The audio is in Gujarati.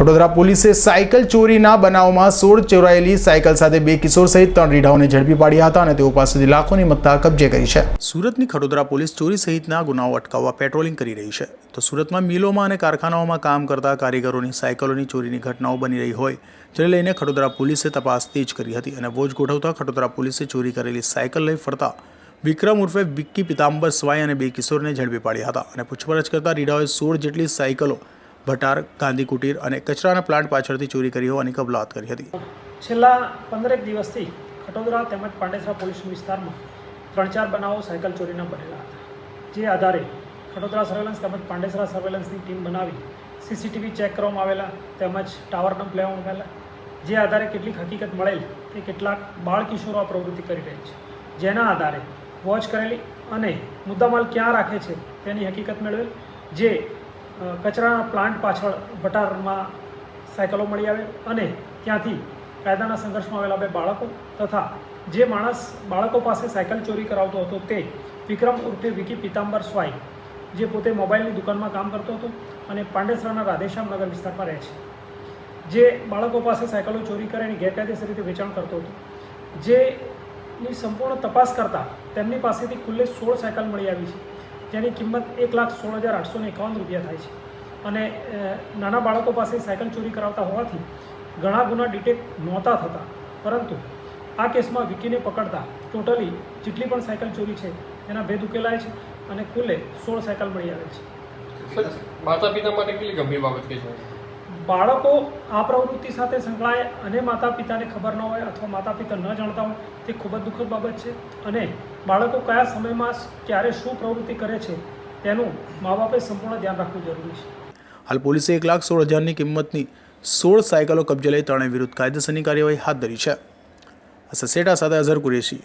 વડોદરા પોલીસે સાયકલ ચોરીના બનાવમાં સોળ ચોરાયેલી સાયકલ સાથે બે કિશોર સહિત ત્રણ રીઢાઓને ઝડપી પાડ્યા હતા અને તેઓ પાસેથી લાખોની મત્તા કબજે કરી છે. સુરતની ખડોદરા પોલીસ ચોરી સહિતના ગુનાઓ અટકાવવા પેટ્રોલિંગ કરી રહી છે. તો સુરતમાં મિલોમાં અને કારખાનાઓમાં કામ કરતા કારીગરોની સાયકલોની ચોરીની ઘટનાઓ બની રહી હોય, જેને લઈને ખડોદરા પોલીસે તપાસ તેજ કરી હતી અને બોજ ગોઠવતા ખડોદરા પોલીસે ચોરી કરેલી સાયકલ લઈ ફરતા વિક્રમ ઉર્ફે વિક્કી પિતાંબર સ્વાય અને બે કિશોરને ઝડપી પાડ્યા હતા અને પૂછપરછ કરતા રીઢાઓએ સોળ જેટલી સાયકલો ભટાર ગાંધી કુટીર અને કચરાના પ્લાન્ટ પાછળથી ચોરી કરી હોવાની કબલાત કરી હતી. છેલ્લા પંદરેક દિવસથી ખટોદરા તેમજ પાંડેસરા પોલીસ વિસ્તારમાં ત્રણ ચાર બનાવો સાયકલ ચોરીના બનેલા હતા. જે આધારે ખટોદરા સર્વેલન્સ તેમજ પાંડેસરા સર્વેલન્સની ટીમ બનાવી સીસીટીવી ચેક કરવામાં આવેલા તેમજ ટાવર ડમ્પ લેવામાં આવેલા. જે આધારે કેટલીક હકીકત મળેલ તે કેટલાક બાળ કિશોરો આ પ્રવૃત્તિ કરી રહી છે. જેના આધારે વોચ કરેલી અને મુદ્દામાલ ક્યાં રાખે છે તેની હકીકત મેળવેલ. જે કચરાના પ્લાન્ટ પાછળ ભટારમાં સાયકલો મળી આવે અને ત્યાંથી કાયદાના સંઘર્ષમાં આવેલા બે બાળકો તથા જે માણસ બાળકો પાસે સાયકલ ચોરી કરાવતો હતો તે વિક્રમ ઉર્ફે વિકી પિતાંબર સ્વાઈ, જે પોતે મોબાઈલની દુકાનમાં કામ કરતો હતો અને પાંડેસરાના રાધેશ્યામ નગર વિસ્તારમાં રહે છે. જે બાળકો પાસે સાયકલો ચોરી કરે અને ગેરકાયદેસર રીતે વેચાણ કરતો હતો. જેની સંપૂર્ણ તપાસ કરતાં તેમની પાસેથી કુલ્લે સોળ સાયકલ મળી આવી છે. જેની કિંમત એક લાખ સોળ હજાર આઠસો એકાવન રૂપિયા થાય છે. અને નાના બાળકો પાસે સાયકલ ચોરી કરાવતા હોવાથી ઘણા ગુના ડિટેક્ટ નહોતા થતા. પરંતુ આ કેસમાં વિકીને પકડતા ટોટલી જેટલી પણ સાયકલ ચોરી છે, એના ભેદ ઉકેલાય છે અને કુલે સોળ સાયકલ મળી આવે છે. માતા પિતા માટે કેટલી ગંભીર બાબત કે છે બાળકો આ પ્રવૃત્તિ સાથે સંકળાય અને માતા પિતાને ખબર ન હોય અથવા માતા પિતા ન જાણતા હોય, તે ખૂબ જ દુઃખદ બાબત છે. અને બાળકો કયા સમયમાં ક્યારે શું પ્રવૃત્તિ કરે છે, તેનું મા બાપે સંપૂર્ણ ધ્યાન રાખવું જરૂરી છે. હાલ પોલીસે એક લાખ સોળ હજારની કિંમતની સોળ સાયકલો કબજે લઈ ત્રણેય વિરુદ્ધ કાયદેસરની કાર્યવાહી હાથ ધરી છે. આ સસેટા સાથે અઝર કુરેશી.